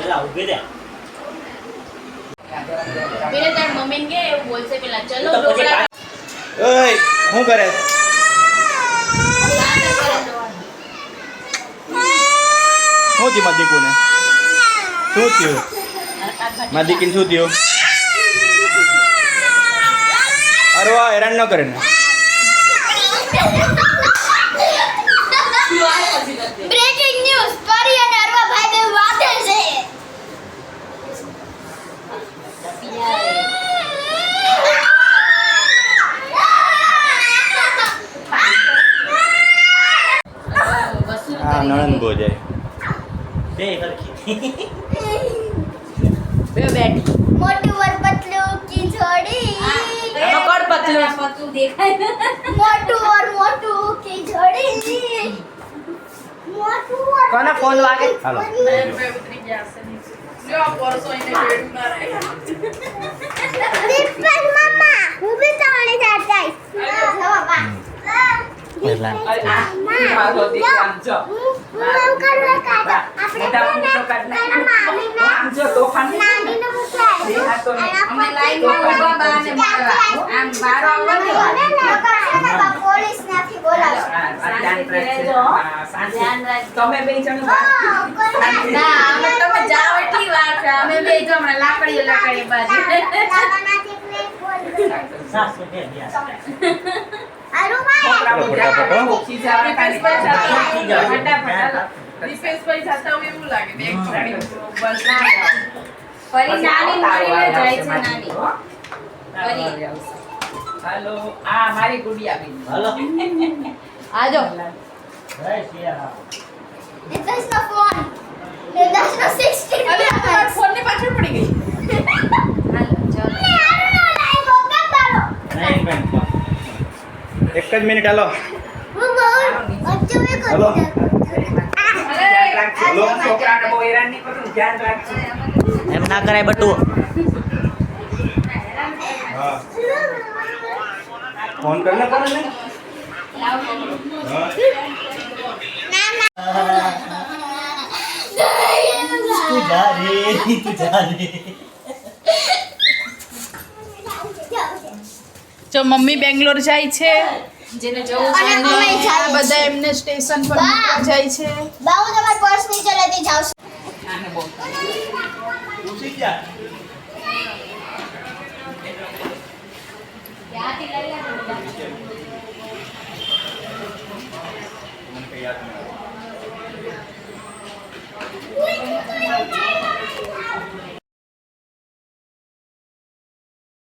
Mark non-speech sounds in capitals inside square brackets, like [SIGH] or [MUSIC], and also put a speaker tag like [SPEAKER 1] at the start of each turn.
[SPEAKER 1] પેલા ઊભી રહે
[SPEAKER 2] પેલે તાર મમ્મીને કે એવું બોલશે પેલા ચલો ઢોકળા
[SPEAKER 3] ઓય શું કરે? શું થયું મારી દીકુને શું થયું? મારી દીકીને શું થયું? અરે વાહ હેરાન ન કરે ને
[SPEAKER 4] બ્રેકિંગ ન્યૂઝ પરી અને અરવા ભાઈ બે વાતે છે
[SPEAKER 3] હા નણંદ બહુ જાય.
[SPEAKER 1] બે હરખી.
[SPEAKER 2] બે બેટી
[SPEAKER 4] મોટું વર પતલું કી જોડી
[SPEAKER 2] એમાં પતલું પતલું. દેખાય
[SPEAKER 4] મોટું વર મોટું કી જોડી મોટું વર
[SPEAKER 2] કોનો ફોન વાગે
[SPEAKER 3] હાલો.
[SPEAKER 4] દીપક [LAUGHS]
[SPEAKER 2] રાખજો
[SPEAKER 5] તમે બે જણ
[SPEAKER 2] ના અમે તમે જાઓ એટલી વાર છે અમે બે જો લાકડી લાકડી બાજુ
[SPEAKER 1] સાસુ બે [LAUGHS]
[SPEAKER 5] ફટાફટ આ મારી ગુડિયા બેન
[SPEAKER 1] હાલો.
[SPEAKER 2] આજો.
[SPEAKER 1] જય
[SPEAKER 2] શ્રી રામ. લેદાસ નો ફોન
[SPEAKER 1] લેદાસ 60
[SPEAKER 3] એક જ મિનિટ હાલો. હાલો.
[SPEAKER 1] એમ ના કરાય બટુ
[SPEAKER 3] ફોન કરને કોને
[SPEAKER 1] તું જા રે તું જા રે.
[SPEAKER 6] જો મમ્મી બેંગ્લોર જાય છે.
[SPEAKER 2] જેને જવું
[SPEAKER 4] અને અમે જઈએ
[SPEAKER 6] બધા એમને સ્ટેશન પર જાય છે.
[SPEAKER 4] બાઉ તમાર પર્સ નીચે લેતી જાવ છું.
[SPEAKER 5] આને બહુ
[SPEAKER 1] ઉઠી જા
[SPEAKER 3] મને કઈ યાદ નહીં આવે.